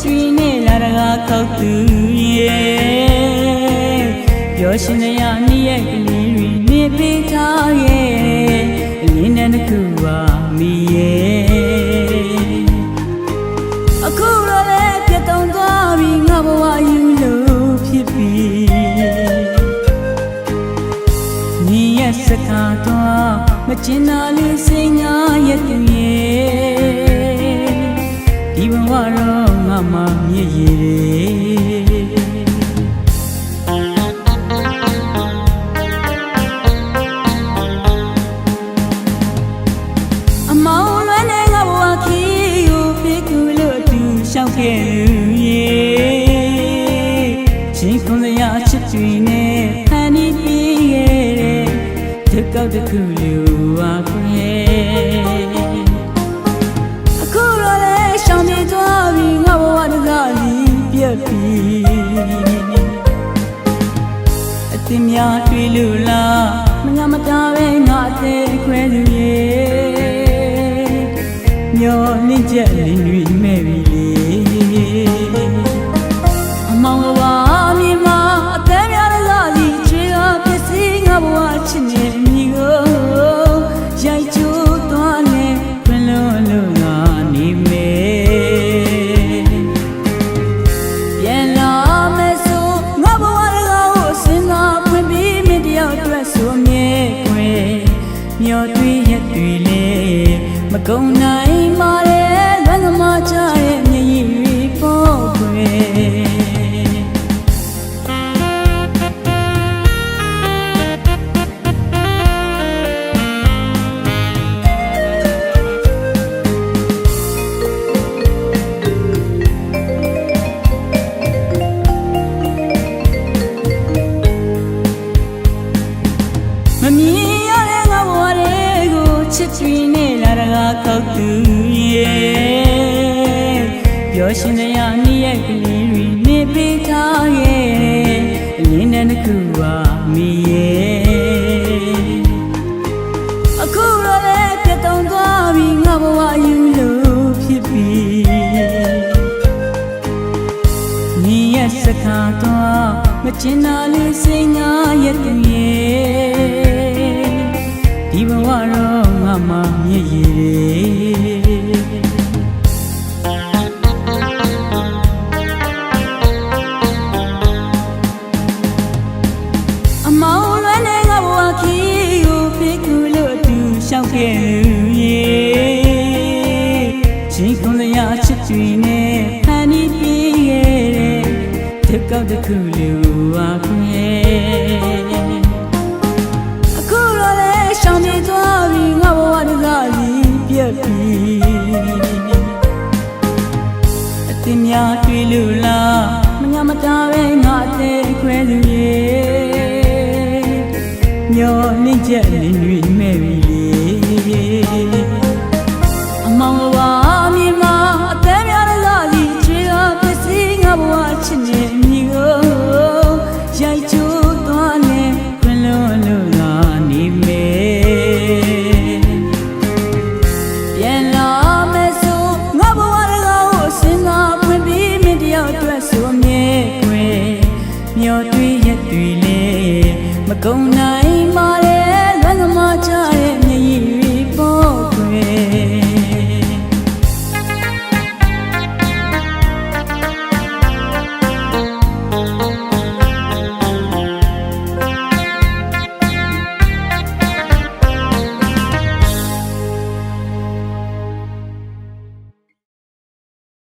ချွေနဲ့လာတကားကောက်သူရဲ့ပြောရှင်နေရမြည့်ရဲ့ကလေးတွေနေပေးထားရဲ့အလင်းနဲ့တစ်ခုပါမိရဲ့အခုတော့လေပြတ်တုံသွားပြီငါဘဝယူလို့ဖြစ်ပြီမြည့်ရဲ့စကားတော့မကျင်နာလေးစိညာရဲ့သူရဲ့ ရှင်ခွန်စရာချစ်တွင်နဲ့ဖန်ပြီးပြီးခဲ့တဲ့ဒုက္ခတစ်ခုလိုပါခွေအခု တင်များတွေ့လို့လား ကုန်နိုင်ပါရဲ့လွမ်းသမားချရဲ့မျက်ရည်တွေပေါ်ခွေမမြင်ရတဲ့ငါဘဝတွေကိုချစ်တွင်နဲ့လာတ ကခောက်သူရေပျော်ရှင်ရမြည့်ရဲ့ကလေးတွေနေပေးထားရဲ့အလင်းနဲ့တစ်ခုပါမိရဲ့အခုတော့လေပြတ်တုံသွားပြီးငါဘဝယူလို့ဖြစ်ပြီမြည့်ရဲ့စကားတော့မကျင်နာလေးစိတ်ငါရဲ့တည်း ခဲ့ရေရှင်ခွန်စရာချစ်တွင်နဲ့ဖန်ပြီးပြီးခဲ့တဲ့ဒုက္ခတစ်ခုလိုပါခွင့်အခုတော့လေရှောင်ပြေသွားပြီငါဘဝတကားကြီးပြတ်ပြီအတင်များတွေ့လို့လားမငါမတားပဲငါအသေးခွဲသူရဲ့ မျောနှင့်ချက်လင်းတွေမဲ့ပြီလေအမောင်ဘဝမြေမှာအသက်များတဲ့သာစီချွေကပစ္စည်းငါဘဝချစ်နေမိကိုရိုက်ချိုးသွားနေခွင်လုံးလုံးသာနေမယ်ပြန်လာမယ်ဆိုငါဘဝတကားကိုစဉ်းစားဖွင့်ပြီးမင်းတယောက်အတွက်ဆိုမြဲခွေမျောတွေးရက်တွေလေမကုန်နိုင်ပါလေ